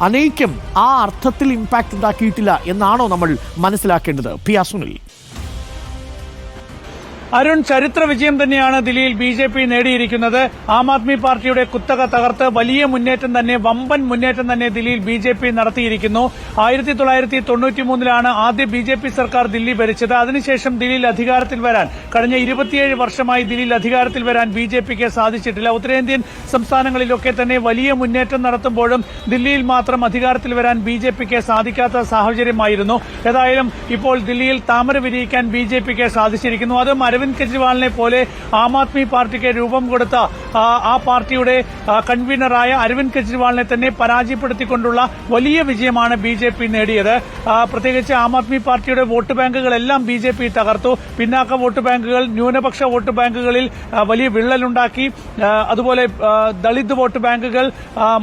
അനൈക്യം ആ അർത്ഥത്തിൽ ഇമ്പാക്ട് ഉണ്ടാക്കിയിട്ടില്ല എന്നാണോ നമ്മൾ മനസ്സിലാക്കേണ്ടത്? പി അസുനിൽ അരുൺ ചരിത്ര വിജയം തന്നെയാണ് ദില്ലിയിൽ ബി ജെ പി നേടിയിരിക്കുന്നത്. ആം ആദ്മി പാർട്ടിയുടെ കുത്തക തകർത്ത് വലിയ മുന്നേറ്റം തന്നെ വമ്പൻ മുന്നേറ്റം തന്നെ ദില്ലിയിൽ ബി ജെ പി നടത്തിയിരിക്കുന്നു. ആയിരത്തി തൊള്ളായിരത്തി തൊണ്ണൂറ്റിമൂന്നിലാണ് ആദ്യ ബി ജെ പി സർക്കാർ ദില്ലി ഭരിച്ചത്. അതിനുശേഷം ദില്ലിയിൽ അധികാരത്തിൽ വരാൻ കഴിഞ്ഞ ഇരുപത്തിയേഴ് വർഷമായി ദില്ലിയിൽ അധികാരത്തിൽ വരാൻ ബി ജെ പിക്ക് സാധിച്ചിട്ടില്ല. ഉത്തരേന്ത്യൻ സംസ്ഥാനങ്ങളിലൊക്കെ തന്നെ വലിയ മുന്നേറ്റം നടത്തുമ്പോഴും ദില്ലിയിൽ മാത്രം അധികാരത്തിൽ വരാൻ ബി ജെ പിക്ക് സാധിക്കാത്ത സാഹചര്യമായിരുന്നു. ഏതായാലും ഇപ്പോൾ ദില്ലിയിൽ താമര വിരിയിക്കാൻ ബി ജെ പിക്ക് സാധിച്ചിരിക്കുന്നു. അതും കെജ്രിവാളിനെ പോലെ ആം ആദ്മി പാർട്ടിക്ക് രൂപം കൊടുത്ത ആ, പാർട്ടിയുടെ കൺവീനറായ അരവിന്ദ് കെജ്രിവാളിനെ തന്നെ പരാജയപ്പെടുത്തിക്കൊണ്ടുള്ള വലിയ വിജയമാണ് ബി ജെ പി നേടിയത്. പ്രത്യേകിച്ച് ആം ആദ്മി പാർട്ടിയുടെ വോട്ട് ബാങ്കുകളെല്ലാം ബി ജെ പി തകർത്തു. പിന്നാക്ക വോട്ട് ബാങ്കുകൾ ന്യൂനപക്ഷ വോട്ട് ബാങ്കുകളിൽ വലിയ വിള്ളലുണ്ടാക്കി. അതുപോലെ ദളിത് വോട്ട് ബാങ്കുകൾ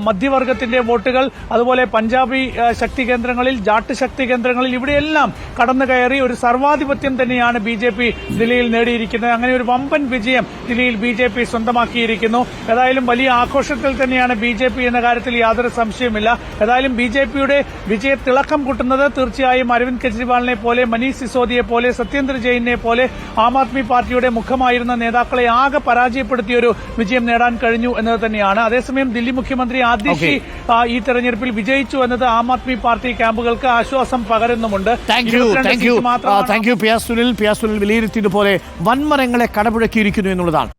മധ്യവർഗത്തിന്റെ വോട്ടുകൾ അതുപോലെ പഞ്ചാബി ശക്തി കേന്ദ്രങ്ങളിൽ ജാട്ട് ശക്തി കേന്ദ്രങ്ങളിൽ ഇവിടെയെല്ലാം കടന്നു കയറി ഒരു സർവാധിപത്യം തന്നെയാണ് ബി ജെ പി ദില്ലിയിൽ നേടിയിരിക്കുന്നത് അങ്ങനെ ഒരു വമ്പൻ വിജയം ദില്ലിയിൽ ബി ജെ പി സ്വന്തമാക്കിയിരിക്കുന്നു. ഏതായാലും വലിയ ആഘോഷത്തിൽ തന്നെയാണ് ബി ജെ പി എന്ന കാര്യത്തിൽ യാതൊരു സംശയമില്ല ഏതായാലും ബി ജെ പിയുടെ വിജയ തിളക്കം കൂട്ടുന്നത് തീർച്ചയായും അരവിന്ദ് കെജ്രിവാളിനെ പോലെ മനീഷ് സിസോദിയെ പോലെ സത്യേന്ദ്ര ജെയിനെ പോലെ ആം ആദ്മി പാർട്ടിയുടെ മുഖമായിരുന്ന നേതാക്കളെ ആകെ പരാജയപ്പെടുത്തിയ ഒരു വിജയം നേടാൻ കഴിഞ്ഞു എന്നത് തന്നെയാണ്. അതേസമയം ദില്ലി മുഖ്യമന്ത്രി ആദിഷി ഈ തെരഞ്ഞെടുപ്പിൽ വിജയിച്ചു എന്നത് ആം ആദ്മി പാർട്ടി ക്യാമ്പുകൾക്ക് ആശ്വാസം പകരുന്നുമുണ്ട്. Thank you thank you. Seat thank you. P S Sunil P S Sunil വിലയിരുത്തിയതുപോലെ വൻമരങ്ങളെ കടപുഴക്കിയിരിക്കുന്നു എന്നുള്ളതാണ്.